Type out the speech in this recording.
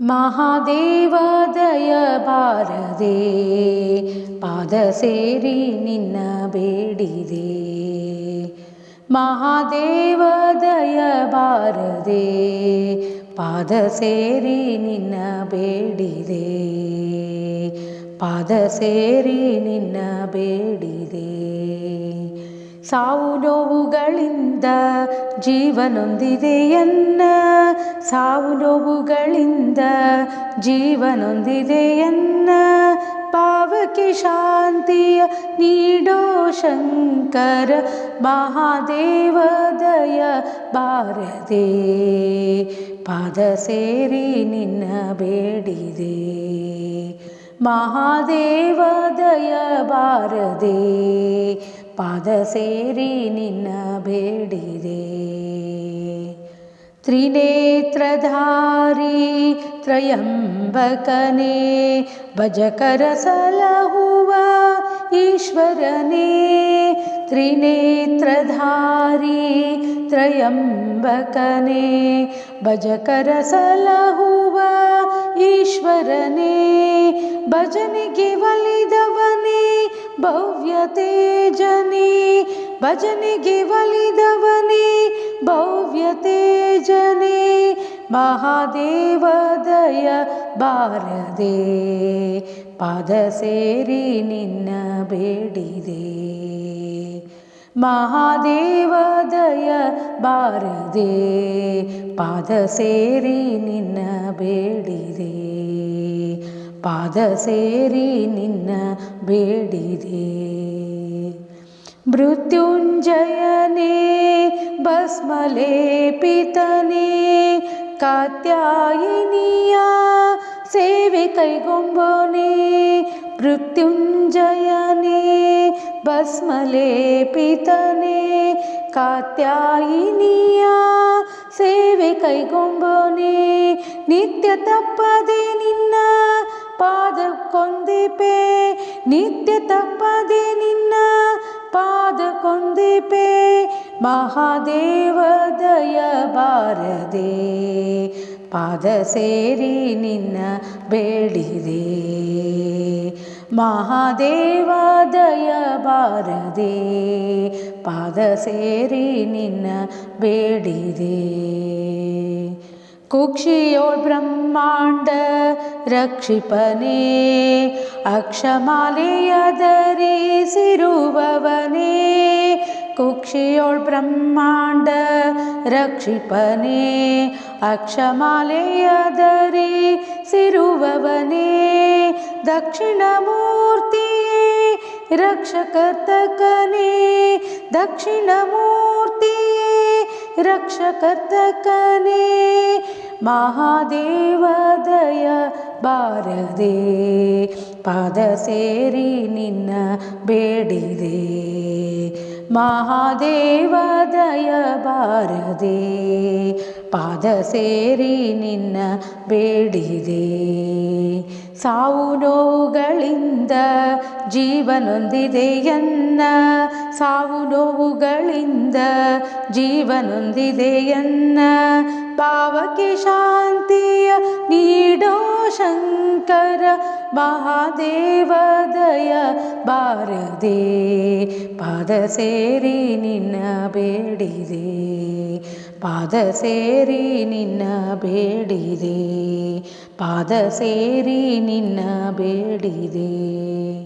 ಮಹಾದೇವ ದಯ ಬಾರದೆ ಪಾದ ಸೇರಿ ನಿನ್ನ ಬೇಡಿದೆ ಮಹಾದೇವ ದಯ ಬಾರದೆ ಪಾದ ಸೇರಿ ನಿನ್ನ ಬೇಡಿದೆ ಪಾದ ಸೇರಿ ನಿನ್ನ ಬೇಡಿದೆ ಸಾವು ನೋವುಗಳಿಂದ ಜೀವನೊಂದಿದೆಯನ್ನ ಸಾವು ನೋವುಗಳಿಂದ ಜೀವನೊಂದಿದೆಯನ್ನ ಪಾವಕಿ ಶಾಂತಿಯ ನೀಡೋ ಶಂಕರ ಮಹಾದೇವದಯ ಬಾರದೆ. ಪಾದ ಸೇರಿ ನಿನ್ನ ಬೇಡಿದೆ. ಮಹಾದೇವದಯ ಬಾರದೆ. ಪಾದ ಸೇರಿ ನಿನ್ನ ಬೇಡಿದೆ ತ್ರಿನೇತ್ರಧಾರಿ ತ್ರಯಂಬಕನೇ ಭಜಕರ ಸಲಹುವ ಈಶ್ವರನೇ ತ್ರಿನೇತ್ರಧಾರಿ ತ್ರಯಂಬಕನೇ ಭಜಕರ ಸಲಹುವ ಈಶ್ವರನೇ ಭಜನೆಗೆ ಒಲಿದವನೇ ಭವ್ಯ ತೇಜನೇ, ಭಜನೆಗೆ ಒಲಿದವನೇ ಭವ್ಯತೆ ಮಹಾದೇವ ದಯ ಬಾರದೆ, ಪಾದ ಸೇರಿ ನಿನ್ನ ಬೇಡಿದೆ. ಮಹಾದೇವ ದಯ ಬಾರದೆ, ಪಾದ ಸೇರಿ ನಿನ್ನ ಬೇಡಿದೆ. ಪಾದ ಸೇರಿ ನಿನ್ನ ಬೇಡಿದೆ. ಮೃತ್ಯುಂಜಯನೇ, ಭಸ್ಮಲೇಪಿತನೇ, ಕಾತ್ಯಾಯಿನಿಯ ಸೇವೆ ಕೈಗೊಂಬೋನೆ ಮೃತ್ಯುಂಜಯನೇ, ಭಸ್ಮಲೇಪಿತನೇ, ಕಾತ್ಯಾಯಿನಿಯ ಸೇವೆ ಕೈಗೊಂಬೋನೆ ನಿತ್ಯ ತಪ್ಪದೆ ನಿನ್ನ ಪಾದ ಕೊಂದಿಪೆ ನಿತ್ಯ ತಪ್ಪದೆ ನಿನ್ನ ಪಾದ ಕೊಂದಿಪೆ ಮಹಾದೇವ ದಯ ಬಾರದೆ, ಪಾದ ಸೇರಿ ನಿನ್ನ ಬೇಡಿದೆ. ಮಹಾದೇವ ದಯ ಬಾರದೆ, ಪಾದ ಸೇರಿ ನಿನ್ನ ಬೇಡಿದೆ. कुक्षियो ब्रह्माण्ड रक्षिपने अक्षमालेया दरे सिरुवने कुक्षियोळ् ब्रह्माण्ड रक्षिपने अक्षमालेया दरे सिरुवने दक्षिण मूर्ति रक्षकर्तके ಮೂರ್ತಿಯೇ ರಕ್ಷಕರ್ತಕನೇ ದಕ್ಷಿಣ ಮೂರ್ತಿಯೇ ರಕ್ಷಕರ್ತಕನೇ ಮಹಾದೇವ ದಯ ಬಾರದೆ ಪಾದ ಸೇರಿ ನಿನ್ನ ಬೇಡಿದೆ ಮಹಾದೇವ ದಯ ಬಾರದೆ, ಪಾದ ಸೇರಿ ನಿನ್ನ ಬೇಡಿದೆ. ಸಾವು ನೋವುಗಳಿಂದ ಜೀವನೊಂದಿದೆಯನ್ನ ಸಾವು ನೋವುಗಳಿಂದ ಜೀವನೊಂದಿದೆಯನ್ನ ಭಾವಕ್ಕೆ ಶಾಂತಿಯ ಶಂಕರ ಮಹಾದೇವ ದಯ ಬಾರದೆ ಪಾದ ಸೇರಿ ನಿನ್ನ ಬೇಡಿದೆ ಪಾದ ಸೇರಿ ನಿನ್ನ ಬೇಡಿದೆ ಪಾದ ಸೇರಿ ನಿನ್ನ ಬೇಡಿದೆ